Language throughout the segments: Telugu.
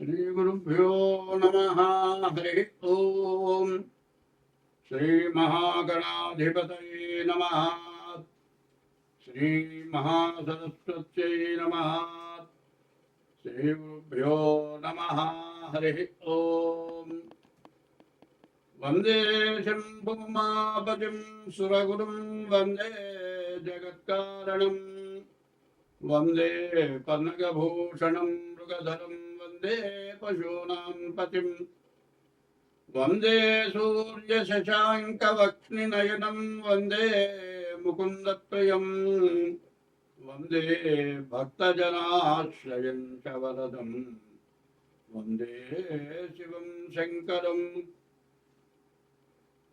శ్రీగురుభ్యో నమ హరి ఓం శ్రీమహాగణాధిపతయ నమ శ్రీమహాసరస్వత్యై నమ శ్రీగురుభ్యో నమ హరి ఓం వందే శంభుమాపతిం సురగురుం వందే జగత్కారణం వందే పన్నగభూషణం మృగధరం वन्दे पशूनां पतिम् वन्दे सूर्यशशाङ्कवक्ष्णिनयनं वन्दे मुकुन्दप्रियम् वन्दे भक्तजनाश्रयं च वरदम् वन्दे शिवं शङ्करम्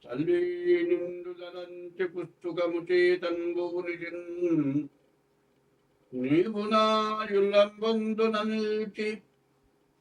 తల్లి నిండుదలంచి పుస్తుకముచి తన్బూనిజిన్ నీవు నాయుల్లంబొందున నిల్చి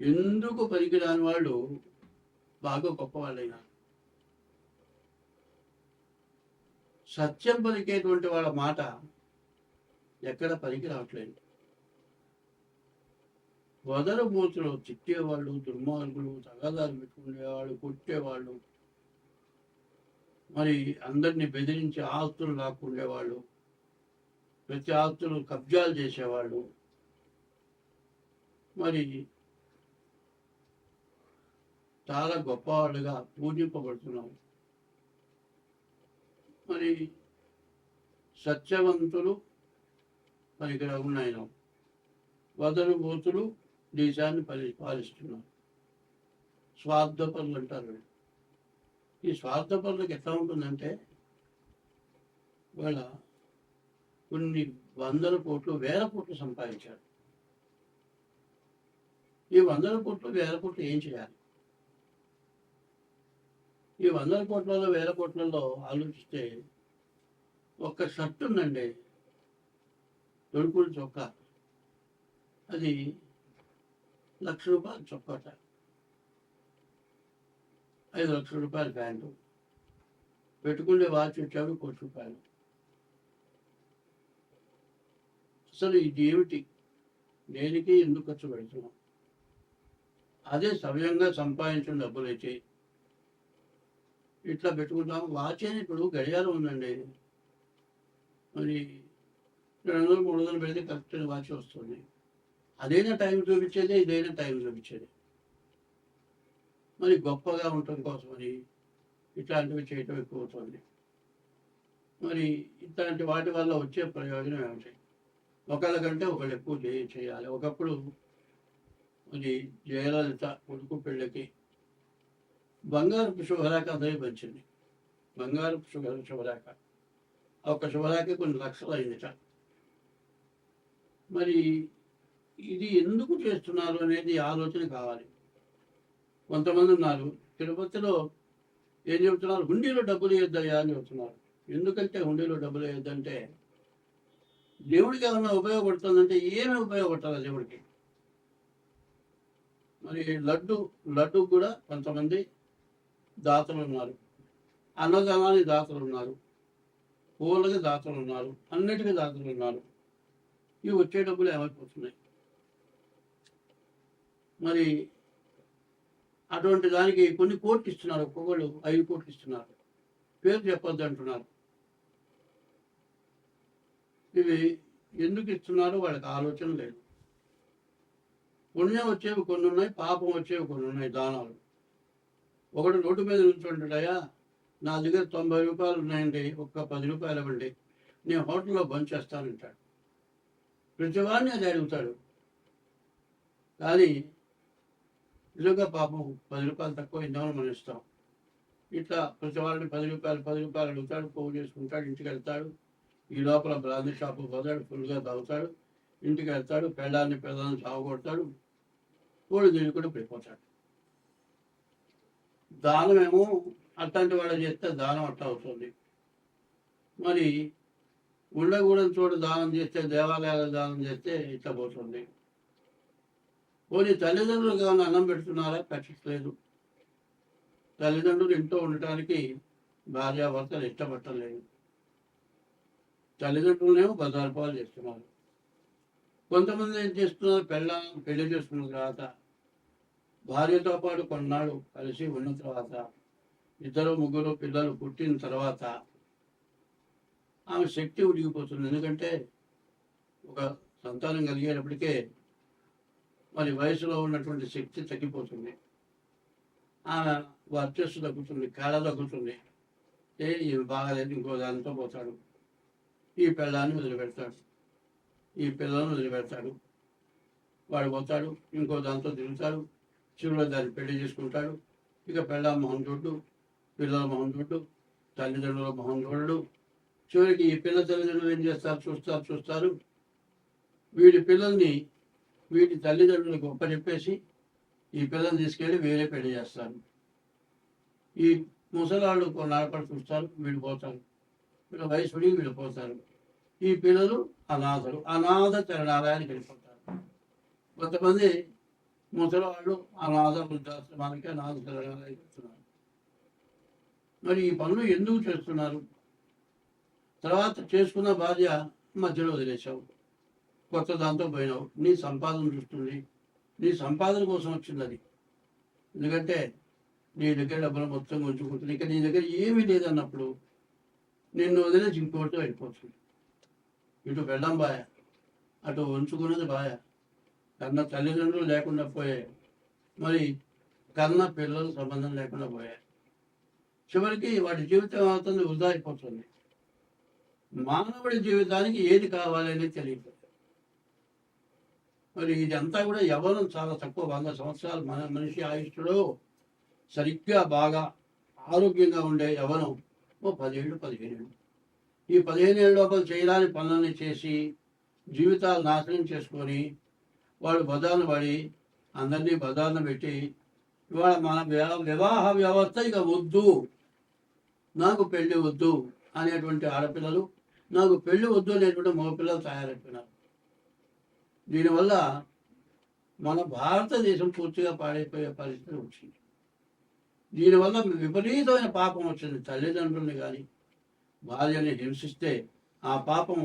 ఎందుకు పనికిరాని వాళ్ళు బాగా గొప్పవాళ్ళైనారు సత్యం పలికేటువంటి వాళ్ళ మాట ఎక్కడ పనికి రావట్లేదు. వదల బూతులు తిట్టేవాళ్ళు దుర్మార్గులు తగాదాలు పెట్టుకునేవాళ్ళు కొట్టేవాళ్ళు మరి అందరినీ బెదిరించి ఆస్తులు లాక్కుండేవాళ్ళు ప్రతి ఆస్తులు కబ్జాలు చేసేవాళ్ళు మరి చాలా గొప్పవాళ్ళుగా పూజింపబడుతున్నారు. మరి సత్యవంతులు మరి ఇక్కడ ఉన్నాయి. వదలు బూతులు దేశాన్ని పరి పాలిస్తున్నారు. స్వార్థ పనులు అంటారు ఈ స్వార్థ పనులకు ఎట్లా ఉంటుందంటే వాళ్ళ కొన్ని వందల కోట్లు వేల కోట్లు సంపాదించారు. ఈ వందల కోట్లు వేల కోట్లు ఏం చేయాలి? ఈ వందల కోట్లలో వేల కోట్లలో ఆలోచిస్తే ఒక్క షర్ట్ ఉందండి. దొడుకులు చొక్కా. అది లక్ష రూపాయలు చొక్కట ఐదు లక్షల రూపాయల ప్యాంటు. పెట్టుకునే వాచ్ వచ్చాడు కోటి రూపాయలు. అసలు ఇది ఏమిటి దేనికి ఎందుకు ఖర్చు పెడుతున్నాం? అదే సమయంగా సంపాదించిన డబ్బులు అయితే ఇట్లా పెట్టుకుంటాం వాచ్ అని ఇప్పుడు గడియారం ఉందండి. మరి రెండు వందలు మూడు వందలు పెడితే కరెక్ట్ వాచ్ వస్తుంది. అదైనా టైం చూపించేది ఇదైనా టైం చూపించేది. మరి గొప్పగా ఉండటం కోసమని ఇట్లాంటివి చేయటం ఎక్కువ అవుతుంది మరి ఇట్లాంటి వాటి వల్ల వచ్చే ప్రయోజనం ఏమిటి? ఒకళ్ళకంటే ఒకళ్ళు ఎక్కువ చేయాలి. ఒకప్పుడు మరి జయలలిత కొడుకు పెళ్ళకి బంగారపు శుభరేఖ అదే బంగారపు శుభ శుభరేఖ ఆ ఒక్క శుభరేఖ కొన్ని లక్షలు అయిందిట. మరి ఇది ఎందుకు చేస్తున్నారు అనేది ఆలోచన కావాలి. కొంతమంది ఉన్నారు తిరుపతిలో ఏం చెబుతున్నారు? హుండీలో డబ్బులు వేయొద్దయ్యా అని చెబుతున్నారు. ఎందుకంటే హుండీలో డబ్బులు వేయొద్దంటే దేవుడికి ఏమైనా ఉపయోగపడుతుందంటే ఏమి ఉపయోగపడుతుంది దేవుడికి. మరి లడ్డు లడ్డు కూడా కొంతమంది దాతలు ఉన్నారు అన్నదానానికి దాతలు ఉన్నారు పూలకి దాతలు ఉన్నారు అన్నిటికీ దాతలు ఉన్నారు ఇవి వచ్చే డబ్బులు ఏమైపోతున్నాయి? మరి అటువంటి దానికి కొన్ని కోట్లు ఇస్తున్నారు. ఒక్కొక్కరు ఐదు కోట్లు ఇస్తున్నారు. పేరు చెప్పొద్దు అంటున్నారు. ఇవి ఎందుకు ఇస్తున్నారో? వాళ్ళకి ఆలోచన లేదు. పుణ్యం వచ్చేవి కొన్ని ఉన్నాయి పాపం వచ్చేవి కొన్ని ఉన్నాయి దానాలు. ఒకడు రోడ్డు మీద నుంచుంటాడయా నా దగ్గర తొంభై రూపాయలు ఉన్నాయండి ఒక్క పది రూపాయలు ఇవ్వండి నేను హోటల్లో బంద్ చేస్తానంటాడు. ప్రతివాడిని అది అడుగుతాడు. కానీ నిజంగా పాపం పది రూపాయలు తక్కువ ఇందామని మనం ఇస్తాం ఇట్లా ప్రతి వాళ్ళని పది రూపాయలు పది రూపాయలు అడుగుతాడు ఫోన్ చేసుకుంటాడు ఇంటికి వెళ్తాడు. ఈ లోపల బ్రాందీ షాపు పోతాడు ఫుల్గా తాగుతాడు ఇంటికి వెళ్తాడు పెళ్ళాన్ని పెళ్ళాన్ని సాగు కొడతాడు కూడా దీనికి కూడా పడిపోతాడు. దానమేమో అట్లాంటి వాళ్ళు చేస్తే దానం అట్లా అవుతుంది. మరి ఉండకూడని చోట దానం చేస్తే దేవాలయాల దానం చేస్తే ఇట్లా పోతుంది. పోనీ తల్లిదండ్రులు కానీ అన్నం పెడుతున్నారా? పెట్టట్లేదు. తల్లిదండ్రులు ఇంట్లో ఉండటానికి భార్యాభర్తలు ఇష్టపట్టలేదు తల్లిదండ్రులనేమో బజారు చేస్తున్నారు. కొంతమంది ఏం చేస్తున్నారు? పెళ్ళ పెళ్ళి చేసుకున్న తర్వాత భార్యతో పాటు కొన్నాళ్ళు కలిసి ఉన్న తర్వాత ఇద్దరు ముగ్గురు పిల్లలు పుట్టిన తర్వాత ఆమె శక్తి ఉడిగిపోతుంది. ఎందుకంటే ఒక సంతానం కలిగేటప్పటికే మరి వయసులో ఉన్నటువంటి శక్తి తగ్గిపోతుంది. ఆమె వర్చస్సు తగ్గుతుంది కళ తగ్గుతుంది. ఏ ఇవి బాగాలేదు ఇంకో దానితో పోతాడు. ఈ పిల్లాన్ని వదిలిపెడతాడు. ఈ పిల్లలను వదిలిపెడతాడు. వాడు పోతాడు ఇంకో దాంతో తిరుగుతాడు. చివరిలో దాన్ని పెళ్ళి చేసుకుంటాడు. ఇక పెళ్ళ మొహం చూడు పిల్లల మొహం చూడు తల్లిదండ్రుల మొహం చూడడు. చివరికి ఈ పిల్ల తల్లిదండ్రులు ఏం చేస్తారు? చూస్తారు చూస్తారు. వీడి పిల్లల్ని వీటి తల్లిదండ్రులు గొప్ప చెప్పేసి ఈ పిల్లల్ని తీసుకెళ్ళి వేరే పెళ్ళి చేస్తారు. ఈ ముసలాళ్ళు కొన్నాళ్ళపడి చూస్తారు వీళ్ళు పోతారు వీళ్ళ వయసు వీళ్ళు పోతారు ఈ పిల్లలు అనాథలు. అనాథ చరణాలయానికి వెళ్ళిపోతారు. కొంతమంది ముసలివాళ్ళు అనాథ వృద్ధాశ్రమానికి అనాథ చరణాలయానికి వెళ్తున్నారు మరి ఈ పనులు ఎందుకు చేస్తున్నారు? తర్వాత చేసుకున్న భార్య మధ్యలో వదిలేసావు కొత్త దాంతో పోయినావు. నీ సంపాదన చూస్తుంది. నీ సంపాదన కోసం వచ్చింది అది. ఎందుకంటే నీ దగ్గర డబ్బులు మొత్తం ఉంచుకుంటుంది ఇక నీ దగ్గర ఏమీ లేదన్నప్పుడు నిన్ను వదిలేసి ఇంకోటితో వెళ్ళిపోతుంది. ఇటు వెళ్ళం బాయ అటు ఉంచుకున్నది బాయా. కన్న తల్లిదండ్రులు లేకుండా పోయాయి మరి కన్న పిల్లలు సంబంధం లేకుండా పోయాయి చివరికి వాటి జీవితం అవుతుంది వృధాయిపోతుంది మానవుడి జీవితానికి ఏది కావాలని తెలియదు. మరి ఇదంతా కూడా యవ్వనం చాలా తక్కువ వంద సంవత్సరాలు మన మనిషి ఆయుష్లో సరిగ్గా బాగా ఆరోగ్యంగా ఉండే యవ్వనం ఓ పదిహేడు పదిహేను ఏళ్ళు ఈ పదిహేను ఏళ్ళ లోపల చేయడానికి పనులని చేసి జీవితాలు నాశనం చేసుకొని వాళ్ళు బదాన పడి అందరినీ బదాన పెట్టి ఇవాళ మన వివాహ వ్యవస్థ ఇక వద్దు. నాకు పెళ్ళి వద్దు అనేటువంటి ఆడపిల్లలు నాకు పెళ్ళి వద్దు అనేటువంటి మగపిల్లలు తయారైపోయినారు. దీనివల్ల మన భారతదేశం పూర్తిగా పాడైపోయే పరిస్థితి వచ్చింది. దీనివల్ల విపరీతమైన పాపం వచ్చింది తల్లిదండ్రుల్ని కానీ భార్యని హింసిస్తే ఆ పాపం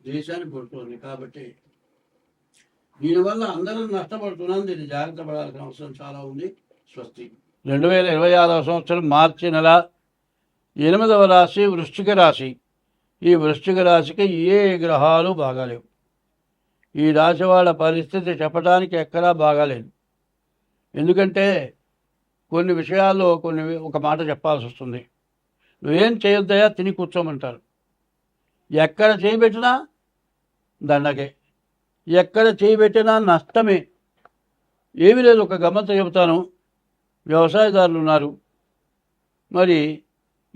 దేశాన్ని పుడుతుంది కాబట్టి దీనివల్ల అందరం నష్టపడుతున్నాం. దీన్ని జాగ్రత్త పడాల్సిన అవసరం చాలా ఉంది. స్వస్తి. రెండు వేల ఇరవై ఆరవ సంవత్సరం మార్చి నెల ఎనిమిదవ రాశి వృశ్చిక రాశి. ఈ వృశ్చిక రాశికి ఏ గ్రహాలు బాగాలేవు. ఈ రాశి వాళ్ళ పరిస్థితి చెప్పడానికి ఎక్కడా బాగాలేదు. ఎందుకంటే కొన్ని విషయాల్లో కొన్ని ఒక మాట చెప్పాల్సి వస్తుంది. నువ్వేం చేయొద్దయా తిని కూర్చోమంటారు. ఎక్కడ చేయబెట్టినా దండకే. ఎక్కడ చేయబెట్టినా నష్టమే. ఏమీ లేదు ఒక గమ్మత చెబుతాను. వ్యవసాయదారులు ఉన్నారు. మరి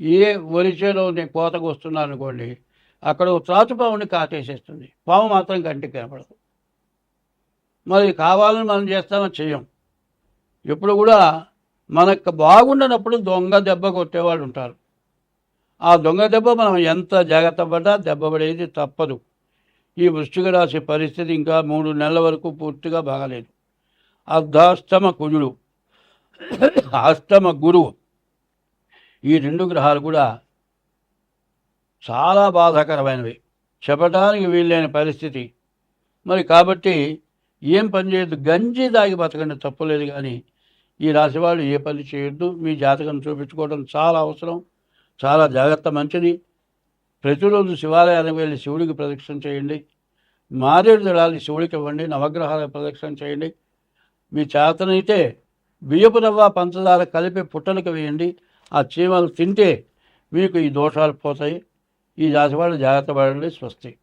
ఏ వరి చేలో కోతకు వస్తున్నారు అనుకోండి అక్కడ ఒక త్రాచు పాముని కాటేసేస్తుంది. పాము మాత్రం కంటికి కనపడదు. మరి కావాలని మనం చేస్తామో? చెయ్యం ఎప్పుడు కూడా మనకు బాగుండనప్పుడు దొంగ దెబ్బ కొట్టేవాళ్ళు ఉంటారు. ఆ దొంగ దెబ్బ మనం ఎంత జాగ్రత్త పడ్డా దెబ్బ పడేది తప్పదు. ఈ వృశ్చిక రాశి పరిస్థితి ఇంకా మూడు నెలల వరకు పూర్తిగా బాగలేదు. అర్ధాష్టమ కుజుడు అష్టమ గురువు ఈ రెండు గ్రహాలు కూడా చాలా బాధాకరమైనవి. చెప్పడానికి వీలైన పరిస్థితి. మరి కాబట్టి ఏం పని చేయొద్దు. గంజి దాగి బతకండి తప్పలేదు కానీ ఈ రాశి వాళ్ళు ఏ పని చేయొద్దు. మీ జాతకం చూపించుకోవడం చాలా అవసరం. చాలా జాగ్రత్త మంచిది. ప్రతిరోజు శివాలయానికి వెళ్ళి శివుడికి ప్రదక్షిణ చేయండి. మారేడు దళాలు శివుడికి ఇవ్వండి. నవగ్రహాల ప్రదక్షిణ చేయండి. మీ చేతనైతే బియ్యపు రవ్వ పంచదార కలిపి పుట్టలకు వేయండి. ఆ చీమలు తింటే మీకు ఈ దోషాలు పోతాయి. ఈ జాతి వాళ్ళు జాగ్రత్త పడండి. స్వస్తి.